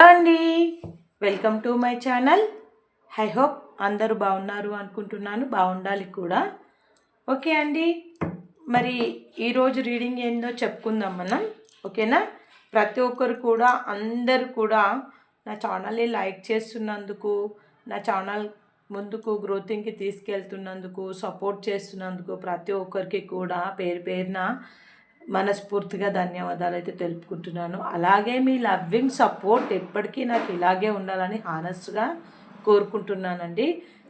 అండి. Welcome to my channel I hope అందరూ బాగున్నారు అనుకుంటున్నాను. బాగుండాలి కూడా. ఓకే అండి. మరి ఈరోజు రీడింగ్ ఏందో చెప్పుకుందాం మనం. ఓకేనా ప్రతి ఒక్కరు కూడా అందరు కూడా నా ఛానల్ని లైక్ చేస్తున్నందుకు నా ఛానల్ ముందుకు గ్రోతింగ్కి తీసుకెళ్తున్నందుకు సపోర్ట్ చేస్తున్నందుకు ప్రతి ఒక్కరికి కూడా పేరు పేరున మనస్ఫూర్తిగా ధన్యవాదాలు అయితే తెలుపుకుంటున్నాను. అలాగే మీ లవ్వింగ్ సపోర్ట్ ఎప్పటికీ నాకు ఇలాగే ఉండాలని హానెస్ట్గా కోరుకుంటున్నానండి.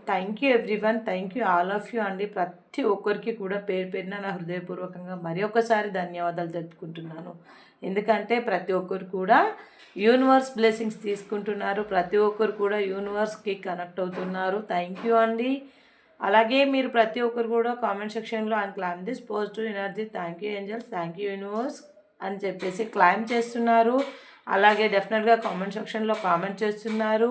Thank you everyone thank you all of you అండి. ప్రతి ఒక్కరికి కూడా పేరు పేరున నా హృదయపూర్వకంగా మరి ఒకసారి ధన్యవాదాలు తెలుపుకుంటున్నాను. ఎందుకంటే ప్రతి ఒక్కరు కూడా యూనివర్స్ బ్లెస్సింగ్స్ తీసుకుంటున్నారు. ప్రతి ఒక్కరు కూడా యూనివర్స్కి కనెక్ట్ అవుతున్నారు. థ్యాంక్ యూ అండి. అలాగే మీరు ప్రతి ఒక్కరు కూడా కామెంట్ సెక్షన్లో ఆయన claim this positive energy thank you angels thank you universe అని చెప్పేసి క్లైమ్ చేస్తున్నారు. అలాగే డెఫినెట్గా కామెంట్ సెక్షన్లో కామెంట్ చేస్తున్నారు.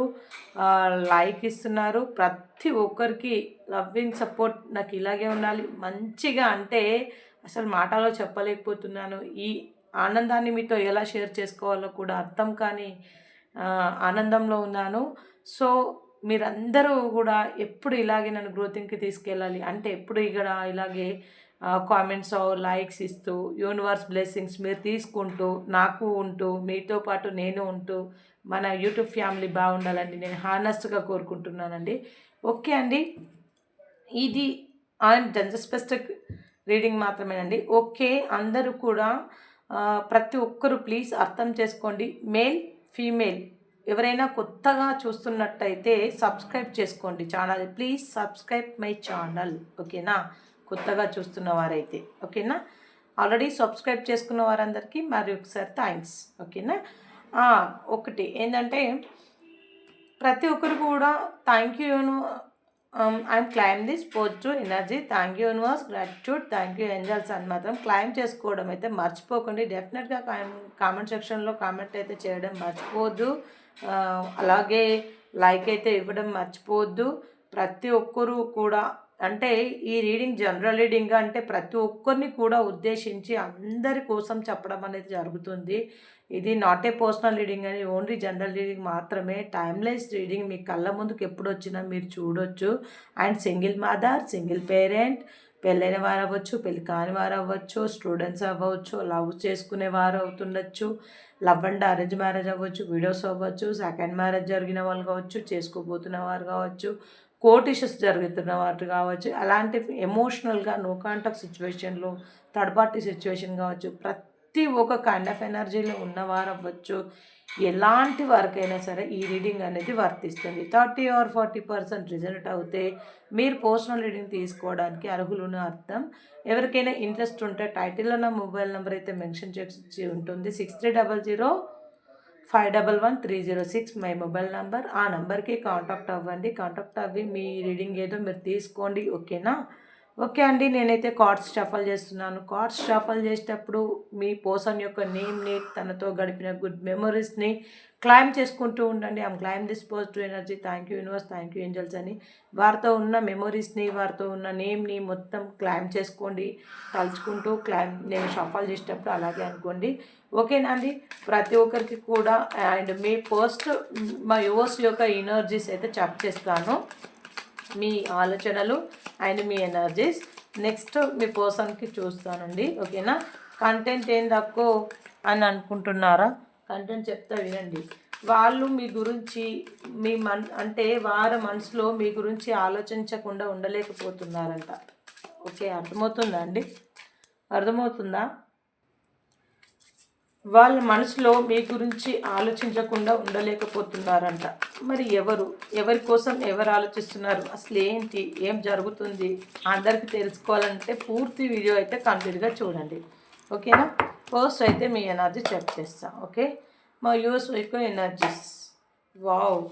లైక్ ఇస్తున్నారు. ప్రతి ఒక్కరికి లవ్వింగ్ సపోర్ట్ నాకు ఇలాగే ఉండాలి. మంచిగా అంటే అసలు మాటలో చెప్పలేకపోతున్నాను. ఈ ఆనందాన్ని మీతో ఎలా షేర్ చేసుకోవాలో కూడా అర్థం కానీ ఆనందంలో ఉన్నాను. సో మీరందరూ కూడా ఎప్పుడు ఇలాగే నన్ను గ్రోతింగ్కి తీసుకెళ్ళాలి? అంటే ఎప్పుడు ఇక్కడ ఇలాగే కామెంట్స్ లైక్స్ ఇస్తూ యూనివర్స్ బ్లెస్సింగ్స్ మీరు తీసుకుంటూ నాకు ఉంటూ మీతో పాటు నేను ఉంటూ మన యూట్యూబ్ ఫ్యామిలీ బాగుండాలని నేను హానెస్ట్గా కోరుకుంటున్నానండి. ఓకే అండి. ఇది అండ్ స్పెసిఫిక్ రీడింగ్ మాత్రమేనండి. ఓకే అందరూ కూడా ప్రతి ఒక్కరు ప్లీజ్ అర్థం చేసుకోండి. Male female. ఎవరైనా కొత్తగా చూస్తున్నట్టయితే సబ్స్క్రైబ్ చేసుకోండి channel. Please subscribe my channel ఓకేనా? కొత్తగా చూస్తున్న వారైతే. ఓకేనా? ఆల్రెడీ సబ్స్క్రైబ్ చేసుకున్న వారందరికీ మరి ఒకసారి థ్యాంక్స్ ఓకేనా? ఒకటి ఏంటంటే ప్రతి ఒక్కరు కూడా thank you I'm claim this to energy thank you universe gratitude thank you angels అని మాత్రం క్లైమ్ చేసుకోవడం అయితే మర్చిపోకండి. డెఫినెట్గా కామెంట్ సెక్షన్లో కామెంట్ అయితే చేయడం మర్చిపోవద్దు అలాగే లైక్ అయితే ఇవ్వడం మర్చిపోవద్దు. ప్రతి ఒక్కరూ కూడా అంటే ఈ రీడింగ్ జనరల్ రీడింగ్ అంటే ప్రతి ఒక్కరిని కూడా ఉద్దేశించి అందరి కోసం చెప్పడం అనేది జరుగుతుంది. ఇది నాట్ ఏ పర్సనల్ రీడింగ్ అని ఓన్లీ జనరల్ రీడింగ్ మాత్రమే. టైమ్లెస్ రీడింగ్ మీ కళ్ళ ముందుకు ఎప్పుడు వచ్చినా మీరు చూడొచ్చు. And single mother single parent పెళ్ళైన వారు అవ్వచ్చు పెళ్ళి కాని వారు అవ్వచ్చు స్టూడెంట్స్ అవ్వచ్చు లవ్ చేసుకునే వారు అవుతుండొచ్చు లవ్ అండ్ అరేంజ్ మ్యారేజ్ అవ్వచ్చు వీడియోస్ అవ్వచ్చు సెకండ్ మ్యారేజ్ జరిగిన వాళ్ళు కావచ్చు చేసుకోబోతున్న వారు కావచ్చు కోర్ట్ ఇష్యూస్ జరుగుతున్న వారు కావచ్చు. అలాంటి ఎమోషనల్గా నో కాంటాక్ట్ సిచ్యువేషన్లో థర్డ్ పార్టీ సిచ్యువేషన్ కావచ్చు ప్రతి ఒక్క కైండ్ ఆఫ్ ఎనర్జీలో ఉన్నవారు అవ్వచ్చు ఎలాంటి వరకైనా సరే ఈ రీడింగ్ అనేది వర్తిస్తుంది. Thirty or forty percent result అవుతే మీరు పర్సనల్ రీడింగ్ తీసుకోవడానికి అర్హులను అర్థం. ఎవరికైనా ఇంట్రెస్ట్ ఉంటే టైటిల్లో నా మొబైల్ నెంబర్ అయితే మెన్షన్ చేసి ఉంటుంది. Six three double zero five double one three zero six my mobile number ఆ నెంబర్కి కాంటాక్ట్ అవ్వండి. కాంటాక్ట్ అవ్వి మీ రీడింగ్ ఏదో మీరు తీసుకోండి. ఓకేనా ఓకే అండి నేనైతే కార్డ్స్ షఫల్ చేస్తున్నాను. కార్డ్స్ షఫల్ చేసేటప్పుడు మీ పర్సన్ యొక్క నేమ్ని తనతో గడిపిన గుడ్ మెమరీస్ని క్లైమ్ చేసుకుంటూ ఉండండి. I'm claim this positive energy. Thank you universe thank you angels అని వారితో ఉన్న మెమరీస్ని వారితో ఉన్న నేమ్ని మొత్తం క్లైమ్ చేసుకోండి. తలుచుకుంటూ క్లైమ్ నేను షఫల్ చేసేటప్పుడు అలాగే అనుకోండి. ఓకేనా అండి? ప్రతి ఒక్కరికి కూడా అండ్ మీ ఫస్ట్ మా యువర్స్ యొక్క ఎనర్జీస్ అయితే చెప్ చేస్తాను. మీ ఆలోచనలు అండ్ మీ ఎనర్జీస్. నెక్స్ట్ మీ పర్సన్కి చూస్తానండి ఓకేనా? కంటెంట్ ఏం తక్కువ అని అనుకుంటున్నారా? కంటెంట్ చెప్తా వినండి. వాళ్ళు మీ గురించి మీ మన్ అంటే వారి మనసులో మీ గురించి ఆలోచించకుండా ఉండలేకపోతున్నారంట. ఓకే అర్థమవుతుందా అండి? అర్థమవుతుందా? వాళ్ళ మనసులో మీ గురించి ఆలోచించకుండా ఉండలేకపోతున్నారంట. మరి ఎవరు? ఎవరి కోసం ఎవరు ఆలోచిస్తున్నారు? అసలు ఏంటి? ఏం జరుగుతుంది? అందరికీ తెలుసుకోవాలంటే పూర్తి వీడియో అయితే కంప్లీట్గా చూడండి. ఓకేనా? ఫస్ట్ అయితే మీ ఎనర్జీ చెక్ చేస్తాను ఓకే? మా యూఎస్ వైపు ఎనర్జీస్ వావ్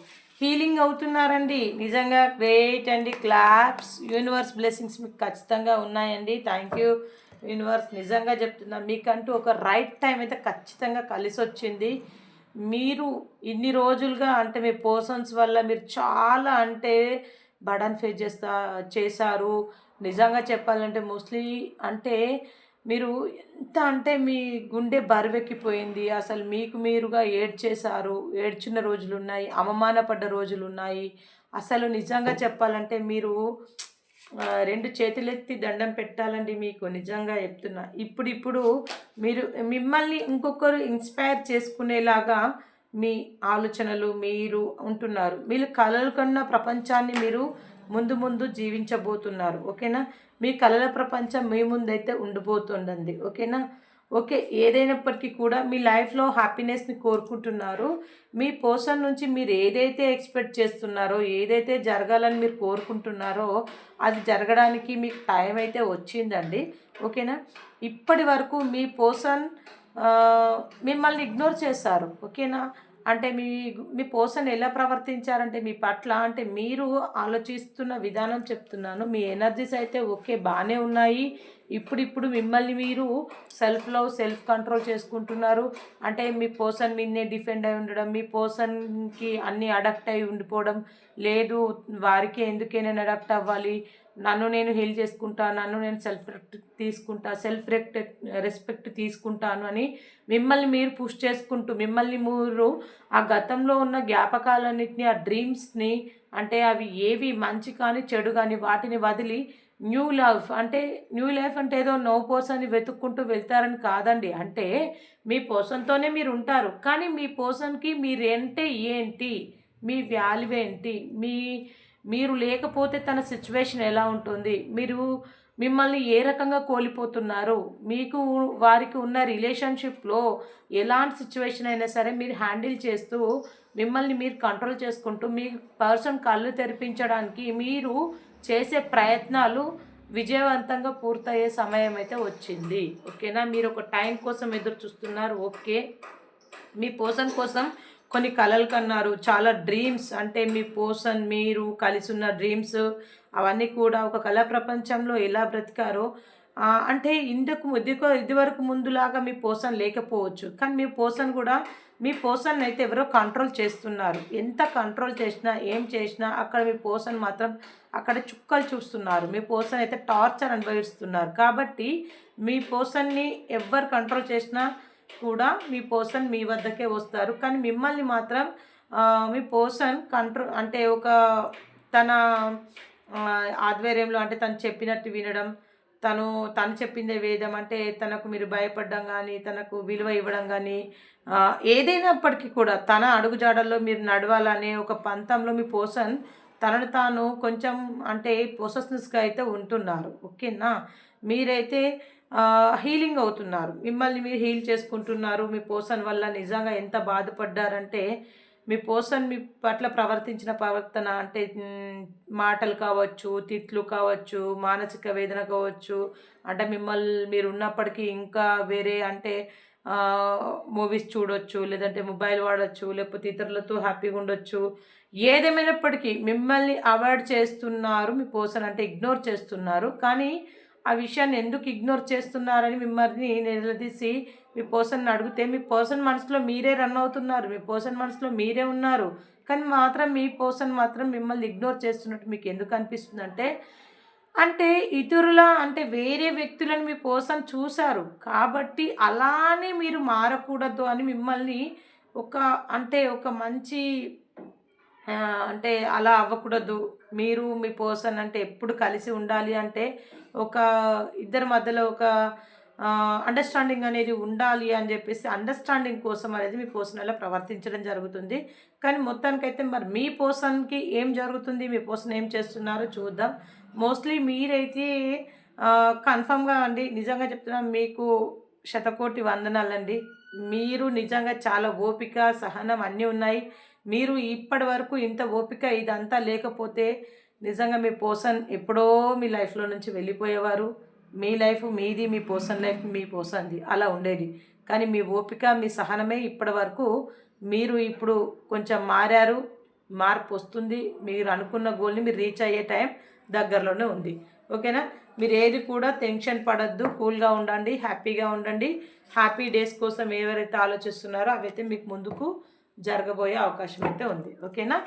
హీలింగ్ అవుతున్నారండి. నిజంగా గ్రేట్ అండి. క్లాప్స్ యూనివర్స్ బ్లెస్సింగ్స్ మీకు ఖచ్చితంగా ఉన్నాయండి. థ్యాంక్ యూ యూనివర్స్ నిజంగా చెప్తున్నా మీకంటూ ఒక రైట్ టైం అయితే ఖచ్చితంగా కలిసి వచ్చింది మీరు ఇన్ని రోజులుగా అంటే మీ పర్సన్స్ వల్ల మీరు చాలా అంటే బడన్ ఫేస్ చేస్తా చేశారు. నిజంగా చెప్పాలంటే మోస్ట్లీ అంటే మీరు ఎంత అంటే మీ గుండె బరువెక్కిపోయింది. అసలు మీకు మీరుగా ఏడ్చేశారు. ఏడ్చిన రోజులు ఉన్నాయి అవమానపడ్డ రోజులు ఉన్నాయి అసలు నిజంగా చెప్పాలంటే మీరు రెండు చేతులెత్తి దండం పెట్టాలండి మీకు. నిజంగా చెప్తున్నా. ఇప్పుడిప్పుడు మీరు మిమ్మల్ని ఇంకొకరు ఇన్స్పైర్ చేసుకునేలాగా మీ ఆలోచనలు మీరు ఉంటున్నారు. మీరు కలలు కన్న ప్రపంచాన్ని మీరు ముందు ముందు జీవించబోతున్నారు. ఓకేనా? మీ కలల ప్రపంచం మీ ముందైతే ఉండిపోతుండండి ఓకేనా? ఓకే ఏదైనప్పటికీ కూడా మీ లైఫ్లో హ్యాపీనెస్ని కోరుకుంటున్నారు. మీ పర్సన్ నుంచి మీరు ఏదైతే ఎక్స్పెక్ట్ చేస్తున్నారో ఏదైతే జరగాలని మీరు కోరుకుంటున్నారో అది జరగడానికి మీకు టైం అయితే వచ్చిందండి. ఓకేనా? ఇప్పటి వరకు మీ పర్సన్ మిమ్మల్ని ఇగ్నోర్ చేస్తారు ఓకేనా? అంటే మీ మీ పర్సన్ ఎలా ప్రవర్తించారంటే మీ పట్ల అంటే మీరు ఆలోచిస్తున్న విధానం చెప్తున్నాను. మీ ఎనర్జీస్ అయితే ఓకే బాగానే ఉన్నాయి. ఇప్పుడిప్పుడు మిమ్మల్ని మీరు సెల్ఫ్ లవ్ సెల్ఫ్ కంట్రోల్ చేసుకుంటున్నారు. అంటే మీ పర్సన్ మీదనే డిఫెండ్ అయి ఉండడం మీ పర్సన్కి అన్నీ అడక్ట్ అయి ఉండిపోవడం. లేదు వారికి ఎందుకే నేను అడక్ట్ అవ్వాలి. నన్ను నేను హీల్ చేసుకుంటా నన్ను నేను సెల్ఫ్ తీసుకుంటా సెల్ఫ్ రెక్ట్ రెస్పెక్ట్ తీసుకుంటాను అని మిమ్మల్ని మీరు పుష్ చేసుకుంటూ మిమ్మల్ని మీరు ఆ గతంలో ఉన్న జ్ఞాపకాలన్నింటినీ ఆ డ్రీమ్స్ని అంటే అవి ఏవి మంచి కానీ చెడు కానీ వాటిని వదిలి న్యూ లవ్ అంటే న్యూ లైఫ్ అంటే ఏదో నో పర్సన్ని వెతుక్కుంటూ వెళ్తారని కాదండి. అంటే మీ పర్సన్తోనే మీరు ఉంటారు. కానీ మీ పర్సన్కి మీరంటే ఏంటి? మీ వాల్యూ ఏంటి? మీ మీరు లేకపోతే తన సిచ్యువేషన్ ఎలా ఉంటుంది? మీరు మిమ్మల్ని ఏ రకంగా కోల్పోతున్నారు? మీకు వారికి ఉన్న రిలేషన్షిప్లో ఎలాంటి సిచ్యువేషన్ అయినా సరే మీరు హ్యాండిల్ చేస్తూ మిమ్మల్ని మీరు కంట్రోల్ చేసుకుంటూ మీ పర్సన్ కళ్ళు తెరిపించడానికి మీరు చేసే ప్రయత్నాలు విజయవంతంగా పూర్తయ్యే సమయం అయితే వచ్చింది. ఓకేనా? మీరు ఒక టైం కోసం ఎదురు చూస్తున్నారు. ఓకే. మీ పోషన్ కోసం కొన్ని కలలు కన్నారు. చాలా డ్రీమ్స్ అంటే మీ పోషన్ మీరు కలిసి ఉన్న డ్రీమ్స్ అవన్నీ కూడా ఒక కళ ప్రపంచంలో ఎలా బ్రతికారో అంటే ఇందుకు ఇదికో ఇదివరకు ముందులాగా మీ పోషన్ లేకపోవచ్చు. కానీ మీ పోషన్ కూడా మీ పోర్షన్ అయితే ఎవరో కంట్రోల్ చేస్తున్నారు. ఎంత కంట్రోల్ చేసినా ఏం చేసినా అక్కడ మీ పోర్షన్ మాత్రం అక్కడ చుక్కలు చూస్తున్నారు. మీ పోర్షన్ అయితే టార్చర్ అనుభవిస్తున్నారు. కాబట్టి మీ పోర్షన్ని ఎవరు కంట్రోల్ చేసినా కూడా మీ పోర్షన్ మీ వద్దకే వస్తారు. కానీ మిమ్మల్ని మాత్రం మీ పోర్షన్ కంట్రోల్ అంటే ఒక తన ఆధ్వర్యంలో అంటే తను చెప్పినట్టు వినడం తను తను చెప్పిందే వేదం. అంటే తనకు మీరు భయపడడం కానీ తనకు విలువ ఇవ్వడం కానీ ఏదైనప్పటికీ కూడా తన అడుగుజాడల్లో మీరు నడవాలనే ఒక పంతంలో మీ పోసన్ తనను తాను కొంచెం అంటే పొసస్నెస్గా అయితే ఉంటున్నారు. ఓకేనా? మీరైతే హీలింగ్ అవుతున్నారు. మిమ్మల్ని మీరు హీల్ చేసుకుంటున్నారు. మీ పోసన్ వల్ల నిజంగా ఎంత బాధపడ్డారంటే మీ పర్సన్ మీ పట్ల ప్రవర్తించిన ప్రవర్తన అంటే మాటలు కావచ్చు తిట్లు కావచ్చు మానసిక వేదన కావచ్చు అంటే మిమ్మల్ని మీరు ఉన్నప్పటికీ ఇంకా వేరే అంటే మూవీస్ చూడొచ్చు లేదంటే మొబైల్ వాడచ్చు లేకపోతే ఇతరులతో హ్యాపీగా ఉండొచ్చు. ఏదేమైనప్పటికీ మిమ్మల్ని అవాయిడ్ చేస్తున్నారు మీ పర్సన్ అంటే ఇగ్నోర్ చేస్తున్నారు. కానీ ఆ విషయాన్ని ఎందుకు ఇగ్నోర్ చేస్తున్నారని మిమ్మల్ని నిలదీసి మీ పర్సన్ అడిగితే మీ పర్సన్ మనసులో మీరే రన్ అవుతున్నారు మీ పర్సన్ మనసులో మీరే ఉన్నారు. కానీ మాత్రం మీ పర్సన్ మాత్రం మిమ్మల్ని ఇగ్నోర్ చేస్తున్నట్టు మీకు ఎందుకు అనిపిస్తుంది అంటే అంటే ఇతరుల అంటే వేరే వ్యక్తులను మీ పర్సన్ చూశారు కాబట్టి అలానే మీరు మారకూడదు అని మిమ్మల్ని ఒక అంటే ఒక మంచి అంటే అలా అవ్వకూడదు. మీరు మీ పర్సన్ అంటే ఎప్పుడు కలిసి ఉండాలి అంటే ఒక ఇద్దరి మధ్యలో ఒక అండర్స్టాండింగ్ అనేది ఉండాలి అని చెప్పేసి అండర్స్టాండింగ్ కోసం అనేది మీ పర్సన్ అలా ప్రవర్తించడం జరుగుతుంది. కానీ మొత్తానికైతే మరి మీ పర్సన్కి ఏం జరుగుతుంది మీ పర్సన్ ఏం చేస్తున్నారో చూద్దాం. మోస్ట్లీ మీరైతే కన్ఫామ్గా అండి నిజంగా చెప్తున్నా మీకు శతకోటి వందనాలండి. మీరు నిజంగా చాలా ఓపిక సహనం అన్నీ ఉన్నాయి. మీరు ఇప్పటి వరకు ఇంత ఓపిక ఇదంతా లేకపోతే నిజంగా మీ పర్సన్ ఎప్పుడో మీ లైఫ్లో నుంచి వెళ్ళిపోయేవారు. మీ లైఫ్ మీది మీ పర్సన్ లైఫ్ మీ పర్సన్ది అలా ఉండేది. కానీ మీ ఓపిక మీ సహనమే ఇప్పటి వరకు మీరు ఇప్పుడు కొంచెం మారారు మార్పు వస్తుంది మీరు అనుకున్న గోల్ని మీరు రీచ్ అయ్యే టైం దగ్గరలోనే ఉంది. ఓకేనా? మీరు ఏది కూడా టెన్షన్ పడద్దు కూల్గా ఉండండి హ్యాపీగా ఉండండి. హ్యాపీ డేస్ కోసం ఎవరైతే ఆలోచిస్తున్నారో అవైతే మీకు ముందుకు జరగబోయే అవకాశం అయితే ఉంది. ఓకేనా?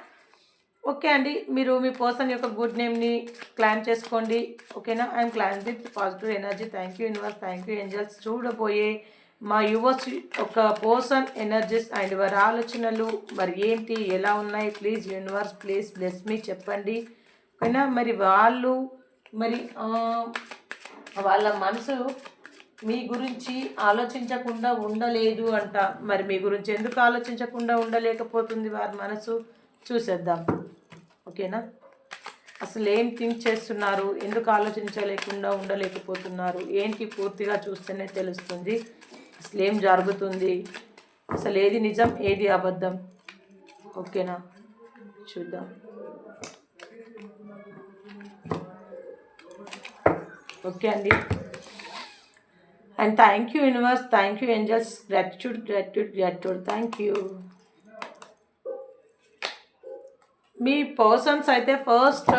ఓకే అండి. మీరు మీ పర్సన్ యొక్క గుడ్ నేమ్ని క్లైమ్ చేసుకోండి. ఓకేనా? I'm claim with positive energy. Thank you universe. Thank you angels. చూడబోయే మా యువర్స్ ఒక పర్సన్ ఎనర్జీస్ అండ్ వారి ఆలోచనలు మరి ఏంటి? ఎలా ఉన్నాయి? ప్లీజ్ యూనివర్స్ ప్లీజ్ బ్లెస్ మీ చెప్పండి. ఓకేనా? మరి వాళ్ళు మరి వాళ్ళ మనసు మీ గురించి ఆలోచించకుండా ఉండలేదు అంట. మరి మీ గురించి ఎందుకు ఆలోచించకుండా ఉండలేకపోతుంది వారి మనసు? చూసేద్దాం. ఓకేనా? అసలు ఏం థింక్ చేస్తున్నారు? ఎందుకు ఆలోచించలేకుండా ఉండలేకపోతున్నారు? ఏంటి పూర్తిగా చూస్తేనే తెలుస్తుంది. అసలు ఏం జరుగుతుంది? అసలు ఏది నిజం ఏది అబద్ధం? ఓకేనా? చూద్దాం. ఓకే అండి. And thank you universe thank you angels gratitude gratitude gratitude thank you. Me persons అయితే first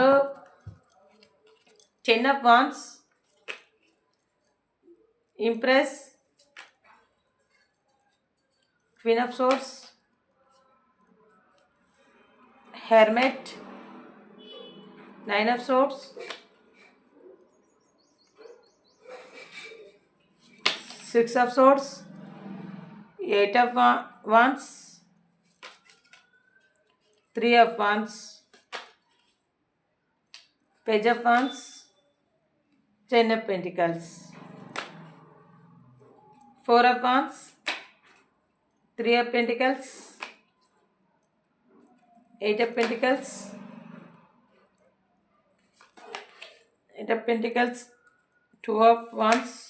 ten of wands empress queen of swords hermit nine of swords six of swords eight of wands three of wands, page of wands, ten of pentacles, four of wands, three of pentacles, eight of pentacles, eight of pentacles, two of wands,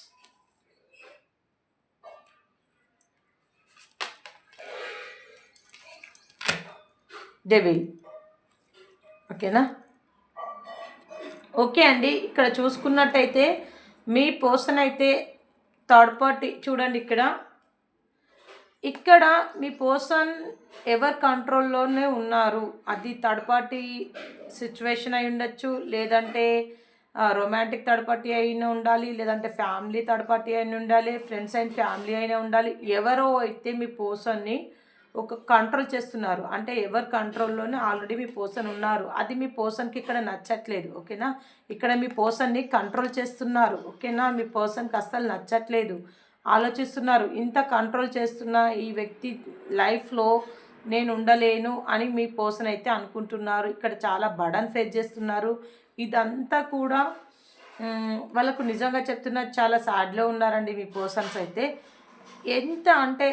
devil ఓకేనా? Okay అండి. ఇక్కడ చూసుకున్నట్టయితే మీ person అయితే third party చూడండి ఇక్కడ. ఇక్కడ మీ person ఎవరి కంట్రోల్లోనే ఉన్నారు? అది థర్డ్ పార్టీ సిచ్యువేషన్ అయి ఉండొచ్చు. లేదంటే రొమాంటిక్ థర్డ్ పార్టీ అయినా ఉండాలి. లేదంటే ఫ్యామిలీ థర్డ్ పార్టీ అయినా ఉండాలి. ఫ్రెండ్స్ అండ్ ఫ్యామిలీ అయినా ఉండాలి. ఎవరో అయితే మీ పర్సన్ని ఒక కంట్రోల్ చేస్తున్నారు. అంటే ఎవరి కంట్రోల్లోనే ఆల్రెడీ మీ పర్సన్ ఉన్నారు. అది మీ పర్సన్కి ఇక్కడ నచ్చట్లేదు ఓకేనా? ఇక్కడ మీ పోర్సన్ని కంట్రోల్ చేస్తున్నారు ఓకేనా? మీ పర్సన్కి అస్సలు నచ్చట్లేదు. ఆలోచిస్తున్నారు ఇంత కంట్రోల్ చేస్తున్న ఈ వ్యక్తి లైఫ్లో నేను ఉండలేను అని మీ పర్సన్ అయితే అనుకుంటున్నారు. ఇక్కడ చాలా బడన్ ఫేస్ చేస్తున్నారు. ఇదంతా కూడా వాళ్ళకు నిజంగా చెప్తున్న చాలా సాడ్లో ఉన్నారండి మీ పర్సన్స్ అయితే. ఎంత అంటే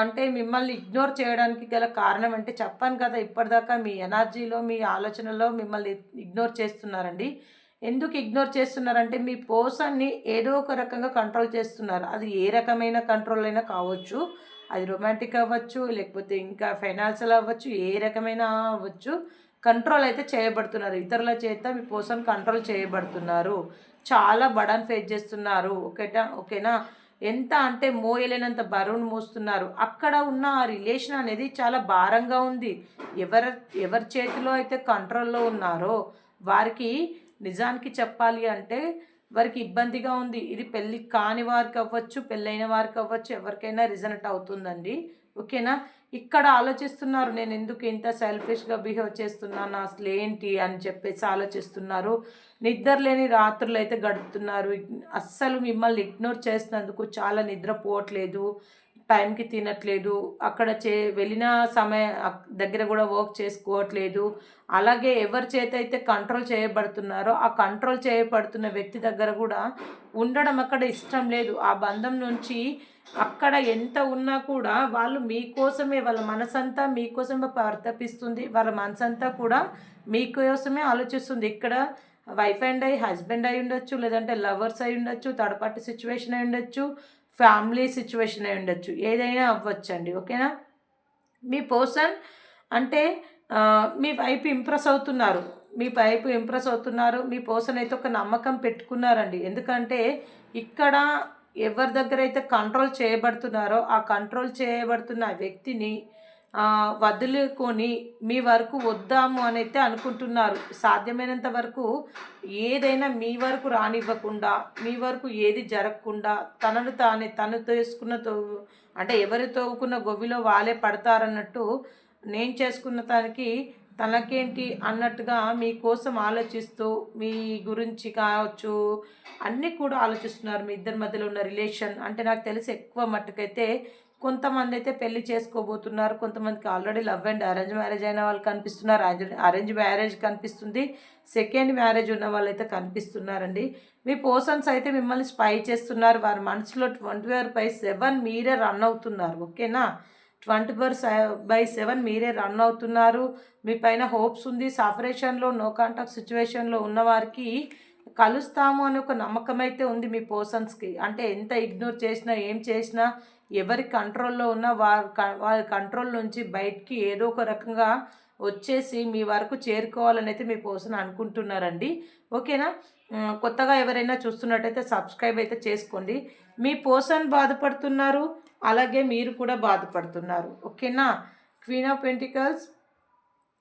అంటే మిమ్మల్ని ఇగ్నోర్ చేయడానికి గల కారణం అంటే చెప్పాను కదా ఇప్పటిదాకా మీ ఎనర్జీలో మీ ఆలోచనలో మిమ్మల్ని ఇగ్నోర్ చేస్తున్నారండి. ఎందుకు ఇగ్నోర్ చేస్తున్నారంటే మీ పోసాన్ని ఏదో ఒక రకంగా కంట్రోల్ చేస్తున్నారు. అది ఏ రకమైన కంట్రోల్ అయినా కావచ్చు అది రొమాంటిక్ అవ్వచ్చు లేకపోతే ఇంకా ఫైనాన్షియల్ అవ్వచ్చు ఏ రకమైన అవ్వచ్చు కంట్రోల్ అయితే చేయబడుతున్నారు. ఇతరుల చేత మీ పోసాన్ని కంట్రోల్ చేయబడుతున్నారు. చాలా బడన్ ఫేస్ చేస్తున్నారు. ఓకేటా ఓకేనా? ఎంత అంటే మోయలేనంత బరువును మోస్తున్నారు. అక్కడ ఉన్న ఆ రిలేషన్ అనేది చాలా భారంగా ఉంది. ఎవరి ఎవరి చేతిలో అయితే కంట్రోల్లో ఉన్నారో వారికి నిజానికి చెప్పాలి అంటే వారికి ఇబ్బందిగా ఉంది. ఇది పెళ్ళి కాని వారికి అవ్వచ్చు పెళ్ళైన వారికి అవ్వచ్చు ఎవరికైనా రిజనెట్ అవుతుందండి. ఓకేనా? ఇక్కడ ఆలోచిస్తున్నారు నేను ఎందుకు ఇంత సెల్ఫిష్గా బిహేవ్ చేస్తున్నాను? అసలు ఏంటి అని చెప్పేసి ఆలోచిస్తున్నారు. నిద్ర లేని రాత్రులు అయితే గడుపుతున్నారు. అస్సలు మిమ్మల్ని ఇగ్నోర్ చేసినందుకు చాలా నిద్రపోవట్లేదు టైంకి తినట్లేదు అక్కడ చే వెళ్ళిన సమయ దగ్గర కూడా వర్క్ చేసుకోవట్లేదు. అలాగే ఎవరి చేత అయితే కంట్రోల్ చేయబడుతున్నారో ఆ కంట్రోల్ చేయబడుతున్న వ్యక్తి దగ్గర కూడా ఉండడం అక్కడ ఇష్టం లేదు. ఆ బంధం నుంచి అక్కడ ఎంత ఉన్నా కూడా వాళ్ళు మీకోసమే వాళ్ళ మనసంతా మీకోసమే ప్రవర్తిస్తుంది వాళ్ళ మనసంతా కూడా మీకోసమే ఆలోచిస్తుంది. ఇక్కడ వైఫ్ అండ్ అయి హస్బెండ్ అయి ఉండొచ్చు లేదంటే లవర్స్ అయి ఉండొచ్చు థర్డ్ పార్టీ సిచ్యువేషన్ అయి ఉండొచ్చు ఫ్యామిలీ సిచ్యువేషన్ అయి ఉండొచ్చు. ఏదైనా అవ్వచ్చండి ఓకేనా? మీ పర్సన్ అంటే మీ వైపు ఇంప్రెస్ అవుతున్నారు. మీ వైపు ఇంప్రెస్ అవుతున్నారు. మీ పర్సన్ అయితే ఒక నమ్మకం పెట్టుకున్నారండి. ఎందుకంటే ఇక్కడ ఎవరి దగ్గర అయితే కంట్రోల్ చేయబడుతున్నారో ఆ కంట్రోల్ చేయబడుతున్న వ్యక్తిని వదులుకొని మీ వరకు వద్దాము అని అయితే అనుకుంటున్నారు. సాధ్యమైనంత వరకు ఏదైనా మీ వరకు రానివ్వకుండా మీ వరకు ఏది జరగకుండా తనను తానే తను తీసుకున్న తో అంటే ఎవరు తవ్వుకున్న గొవ్విలో వాళ్ళే పడతారన్నట్టు నేను చేసుకున్న దానికి తనకేంటి అన్నట్టుగా మీకోసం ఆలోచిస్తూ మీ గురించి కావచ్చు అన్నీ కూడా ఆలోచిస్తున్నారు. మీ ఇద్దరి మధ్యలో ఉన్న రిలేషన్ అంటే నాకు తెలిసి ఎక్కువ మట్టుకైతే కొంతమంది అయితే పెళ్ళి చేసుకోబోతున్నారు. కొంతమందికి already love and arrange marriage అయిన వాళ్ళు కనిపిస్తున్నారు. అరేంజ్ మ్యారేజ్ కనిపిస్తుంది. సెకండ్ మ్యారేజ్ ఉన్న వాళ్ళు అయితే కనిపిస్తున్నారండి. మీ పర్సన్స్ అయితే మిమ్మల్ని స్పై చేస్తున్నారు. వారి మనసులో ట్వంటీ ఫోర్ బై సెవెన్ మీరే రన్ అవుతున్నారు. ఓకేనా? ట్వంటీ ఫోర్ బై సెవెన్ మీరే రన్ అవుతున్నారు. మీ పైన హోప్స్ ఉంది. సపరేషన్లో నో కాంటాక్ట్ సిచ్యువేషన్లో ఉన్నవారికి కలుస్తాము అనే ఒక నమ్మకం అయితే ఉంది మీ పర్సన్స్కి అంటే ఎంత ఇగ్నోర్ చేసినా ఏం చేసినా ఎవరి కంట్రోల్లో ఉన్న వారి వారి కంట్రోల్ నుంచి బయటికి ఏదో ఒక రకంగా వచ్చేసి మీ వరకు చేరుకోవాలని అయితే మీ కోసం అనుకుంటున్నారండి. ఓకేనా? కొత్తగా ఎవరైనా చూస్తున్నట్టయితే సబ్స్క్రైబ్ అయితే చేసుకోండి. మీ పోసన్ బాధపడుతున్నారు అలాగే మీరు కూడా బాధపడుతున్నారు. ఓకేనా? Queen of pentacles.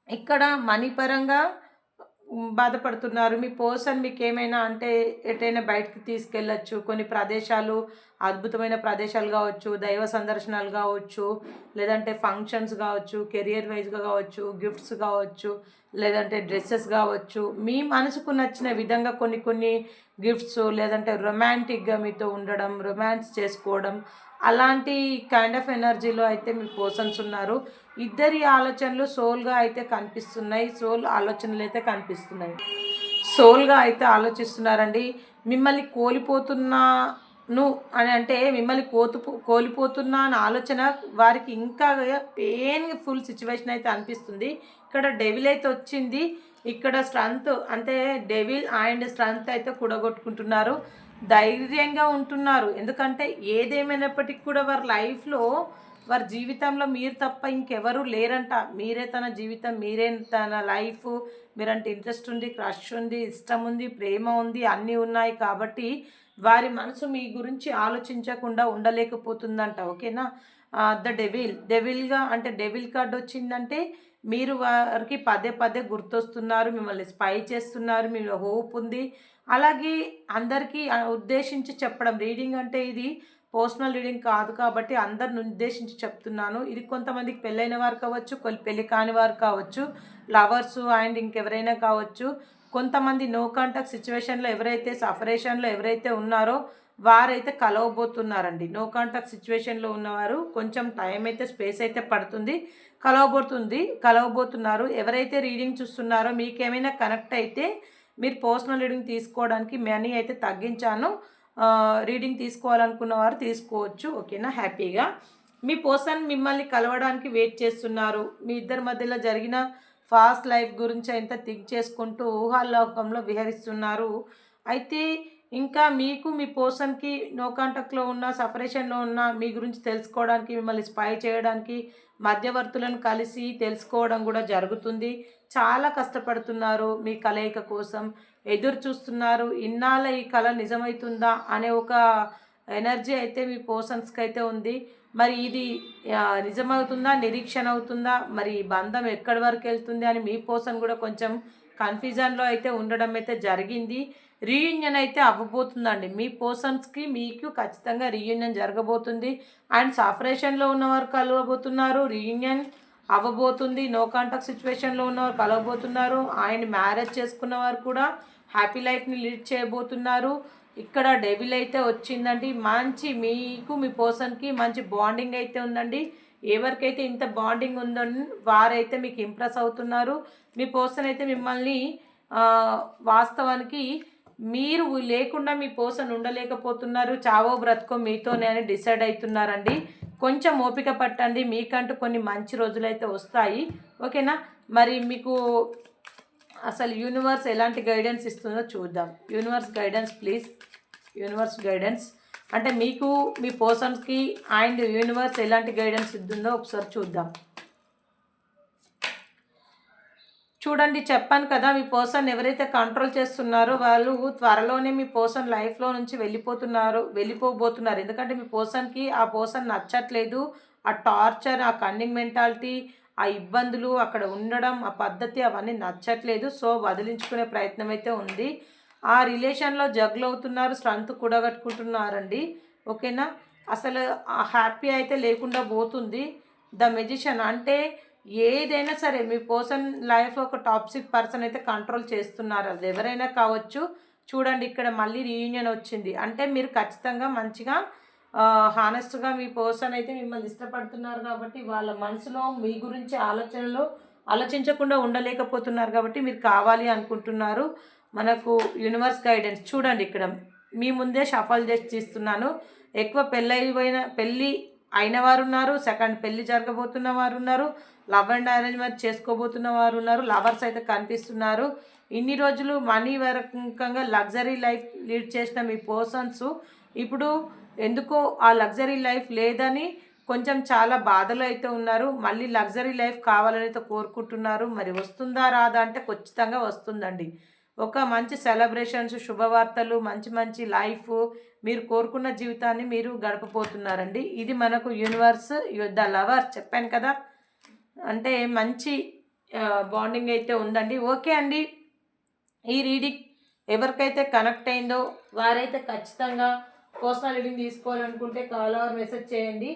ఇక్కడ మనీ పరంగా బాధపడుతున్నారు. మీ పర్సన్ మీకు ఏమైనా అంటే ఎటైనా బయటకు తీసుకెళ్ళచ్చు కొన్ని ప్రదేశాలు అద్భుతమైన ప్రదేశాలు కావచ్చు దైవ సందర్శనాలు కావచ్చు లేదంటే ఫంక్షన్స్ కావచ్చు కెరియర్ వైజ్గా కావచ్చు గిఫ్ట్స్ కావచ్చు లేదంటే డ్రెస్సెస్ కావచ్చు. మీ మనసుకు నచ్చిన విధంగా కొన్ని కొన్ని గిఫ్ట్స్ లేదంటే రొమాంటిక్గా మీతో ఉండడం రొమాన్స్ చేసుకోవడం అలాంటి కైండ్ ఆఫ్ ఎనర్జీలో అయితే మీ పర్సన్స్ ఉన్నారు. ఇద్దరి ఆలోచనలు సోల్గా అయితే కనిపిస్తున్నాయి సోల్ ఆలోచనలు అయితే కనిపిస్తున్నాయి. సోల్గా అయితే ఆలోచిస్తున్నారండి. మిమ్మల్ని కోల్పోతున్నాను అని అంటే మిమ్మల్ని కోతు కోల్పోతున్నా అని ఆలోచన వారికి ఇంకా పెయిన్ఫుల్ సిచ్యువేషన్ అయితే అనిపిస్తుంది. ఇక్కడ డెవిల్ అయితే వచ్చింది. ఇక్కడ స్ట్రెంత్ అంటే డెవిల్ అండ్ స్ట్రెంత్ అయితే కూడగొట్టుకుంటున్నారు. ధైర్యంగా ఉంటున్నారు. ఎందుకంటే ఏదేమైనప్పటికీ కూడా వారి లైఫ్లో వారి జీవితంలో మీరు తప్ప ఇంకెవరు లేరంట. మీరే తన జీవితం మీరే తన లైఫ్ మీరంటే ఇంట్రెస్ట్ ఉంది క్రష్ ఉంది ఇష్టం ఉంది ప్రేమ ఉంది అన్నీ ఉన్నాయి కాబట్టి వారి మనసు మీ గురించి ఆలోచించకుండా ఉండలేకపోతుందంట. ఓకేనా? The devil. డెవిల్గా అంటే డెవిల్ కార్డ్ వచ్చిందంటే మీరు వారికి పదే పదే గుర్తొస్తున్నారు మిమ్మల్ని స్పై చేస్తున్నారు మీలో హోప్ ఉంది. అలాగే అందరికీ ఉద్దేశించి చెప్పడం రీడింగ్ అంటే ఇది పర్సనల్ రీడింగ్ కాదు కాబట్టి అందరిని ఉద్దేశించి చెప్తున్నాను. ఇది కొంతమందికి పెళ్ళైన వారు కావచ్చు పెళ్ళి కాని వారు కావచ్చు లవర్స్ అండ్ ఇంకెవరైనా కావచ్చు. కొంతమంది నో కాంటాక్ట్ సిచ్యువేషన్లో ఎవరైతే సఫరేషన్లో ఎవరైతే ఉన్నారో వారైతే కలవబోతున్నారండి. నో కాంటాక్ట్ సిచ్యువేషన్లో ఉన్నవారు కొంచెం టైం అయితే స్పేస్ అయితే పడుతుంది. కలవబోతుంది కలవబోతున్నారు. ఎవరైతే రీడింగ్ చూస్తున్నారో మీకేమైనా కనెక్ట్ అయితే మీరు పర్సనల్ రీడింగ్ తీసుకోవడానికి మనీ అయితే తగ్గించాను. రీడింగ్ తీసుకోవాలనుకున్న వారు తీసుకోవచ్చు ఓకేనా? హ్యాపీగా. మీ పర్సన్ మిమ్మల్ని కలవడానికి వెయిట్ చేస్తున్నారు. మీ ఇద్దరి మధ్యలో జరిగిన ఫాస్ట్ లైఫ్ గురించి ఎంత థింక్ చేసుకుంటూ ఊహాలోకంలో విహరిస్తున్నారు. అయితే ఇంకా మీకు మీ పర్సన్కి నో కాంటాక్ట్లో ఉన్న సపరేషన్లో ఉన్న మీ గురించి తెలుసుకోవడానికి మిమ్మల్ని స్పై చేయడానికి మధ్యవర్తులను కలిసి తెలుసుకోవడం కూడా జరుగుతుంది. చాలా కష్టపడుతున్నారు మీ కలయిక కోసం. ఎదురు చూస్తున్నారు. ఇన్నాళ్ళ ఈ కళ నిజమవుతుందా అనే ఒక ఎనర్జీ అయితే మీ పోర్షన్స్కి అయితే ఉంది. మరి ఇది నిజమవుతుందా? నిరీక్షణ అవుతుందా? మరి బంధం ఎక్కడి వరకు వెళ్తుంది అని మీ పోర్షన్ కూడా కొంచెం కన్ఫ్యూజన్లో అయితే ఉండడం అయితే జరిగింది. రీయూనియన్ అయితే అవ్వబోతుందండి. మీ పర్సన్స్కి మీకు ఖచ్చితంగా రీయూనియన్ జరగబోతుంది. అండ్ సపరేషన్లో ఉన్నవారు కలవబోతున్నారు. రీయూనియన్ అవ్వబోతుంది. నో కాంటాక్ట్ సిచ్యువేషన్లో ఉన్నవారు కలవబోతున్నారు. ఆయన మ్యారేజ్ చేసుకున్న వారు కూడా హ్యాపీ లైఫ్ని లీడ్ చేయబోతున్నారు. ఇక్కడ డెవిల్ అయితే వచ్చిందండి. మంచి మీకు మీ పర్సన్కి మంచి బాండింగ్ అయితే ఉందండి. ఎవరికైతే ఇంత బాండింగ్ ఉందో వారైతే మీకు ఇంప్రెస్ అవుతున్నారు. మీ పర్సన్ అయితే మిమ్మల్ని వాస్తవానికి మీరు లేకుండా మీ పర్సన్ ఉండలేకపోతున్నారు చావో బ్రతుకో మీతోనే అని డిసైడ్ అవుతున్నారండి. కొంచెం ఓపిక పట్టండి. మీకంటూ కొన్ని మంచి రోజులైతే వస్తాయి. ఓకేనా? మరి మీకు అసలు యూనివర్స్ ఎలాంటి గైడెన్స్ ఇస్తుందో చూద్దాం. Universe guidance please. Universe guidance. అంటే మీకు మీ పర్సన్స్కి అండ్ యూనివర్స్ ఎలాంటి గైడెన్స్ ఇస్తుందో ఒకసారి చూద్దాం. చూడండి చెప్పాను కదా మీ పర్సన్ ఎవరైతే కంట్రోల్ చేస్తున్నారో వాళ్ళు త్వరలోనే మీ పర్సన్ లైఫ్లో నుంచి వెళ్ళిపోతున్నారు వెళ్ళిపోబోతున్నారు. ఎందుకంటే మీ పర్సన్కి ఆ పర్సన్ నచ్చట్లేదు. ఆ టార్చర్ ఆ కన్నింగ్ మెంటాలిటీ ఆ ఇబ్బందులు అక్కడ ఉండడం ఆ పద్ధతి అవన్నీ నచ్చట్లేదు. సో వదిలించుకునే ప్రయత్నం అయితే ఉంది. ఆ రిలేషన్లో జగ్లు అవుతున్నారు స్ట్రెంత్ కూడగట్టుకుంటున్నారండి. ఓకేనా? అసలు హ్యాపీ అయితే లేకుండా పోతుంది. ద మెజిషియన్ అంటే ఏదైనా సరే మీ పర్సన్ లైఫ్ ఒక టాప్సిక్ పర్సన్ అయితే కంట్రోల్ చేస్తున్నారు. అది ఎవరైనా కావచ్చు. చూడండి ఇక్కడ మళ్ళీ రీయూనియన్ వచ్చింది. అంటే మీరు ఖచ్చితంగా మంచిగా హానెస్ట్గా మీ పర్సన్ అయితే మిమ్మల్ని ఇష్టపడుతున్నారు కాబట్టి వాళ్ళ మనసులో మీ గురించి ఆలోచనలు ఆలోచించకుండా ఉండలేకపోతున్నారు కాబట్టి మీరు కావాలి అనుకుంటున్నారు. మనకు యూనివర్స్ గైడెన్స్ చూడండి ఇక్కడ మీ ముందే షఫల్ చేసి తీస్తున్నాను. ఎక్కువ పెళ్ళైపోయిన పెళ్ళి అయిన వారు ఉన్నారు. సెకండ్ పెళ్ళి జరగబోతున్న వారు ఉన్నారు. లవ్ అండ్ అరేంజ్ మ్యారేజ్ చేసుకోబోతున్న వారు ఉన్నారు లవర్స్ అయితే కనిపిస్తున్నారు. ఇన్ని రోజులు మనీ వరకంగా లగ్జరీ లైఫ్ లీడ్ చేసిన మీ పర్సన్స్ ఇప్పుడు ఎందుకో ఆ లగ్జరీ లైఫ్ లేదని కొంచెం చాలా బాధలో అయితే ఉన్నారు. మళ్ళీ లగ్జరీ లైఫ్ కావాలని అయితే కోరుకుంటున్నారు. మరి వస్తుందా రాదా అంటే ఖచ్చితంగా వస్తుందండి. ఒక మంచి సెలబ్రేషన్స్ శుభవార్తలు మంచి మంచి లైఫ్ మీరు కోరుకున్న జీవితాన్ని మీరు గడపబోతున్నారండి. ఇది మనకు యూనివర్స్ ద లవర్ చెప్పాను కదా. అంటే మంచి బాండింగ్ అయితే ఉందండి. ఓకే అండి. ఈ రీడింగ్ ఎవరికైతే కనెక్ట్ అయిందో వారైతే ఖచ్చితంగా పర్సనల్ రీడింగ్ తీసుకోవాలనుకుంటే కాల్ ఆర్ మెసేజ్ చేయండి.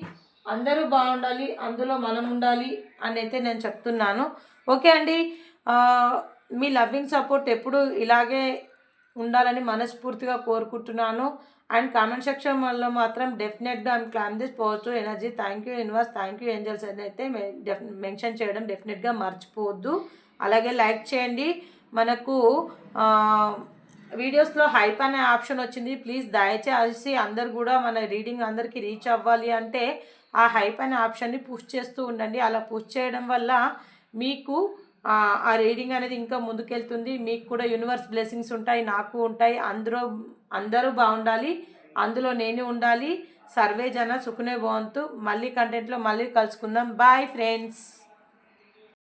అందరూ బాగుండాలి అందులో మనం ఉండాలి అని అయితే నేను చెప్తున్నాను. ఓకే అండి. మీ లవ్వింగ్ సపోర్ట్ ఎప్పుడు ఇలాగే ఉండాలని మనస్ఫూర్తిగా కోరుకుంటున్నాను. అండ్ కామెంట్ సెక్షన్ వల్ల మాత్రం డెఫినెట్గా I'm claim this positive energy. Thank you universe thank you angels అని అయితే మెన్షన్ చేయడం డెఫినెట్గా మర్చిపోవద్దు. అలాగే లైక్ చేయండి. మనకు వీడియోస్లో హైప్ అనే ఆప్షన్ వచ్చింది. ప్లీజ్ దయచేసి అందరు కూడా మన రీడింగ్ అందరికీ రీచ్ అవ్వాలి అంటే ఆ హైప్ అనే ఆప్షన్ని పుష్ చేస్తూ ఉండండి. అలా పుష్ చేయడం వల్ల మీకు ఆ, రీడింగ్ అనేది ఇంకా ముందుకెళ్తుంది. మీకు కూడా యూనివర్స్ బ్లెస్సింగ్స్ ఉంటాయి నాకు ఉంటాయి. అందరూ అందరూ బాగుండాలి. అందులో నేను ఉండాలి. సర్వే జన సుఖనే బాగుంటూ మళ్ళీ కంటెంట్లో మళ్ళీ కలుసుకుందాం. Bye friends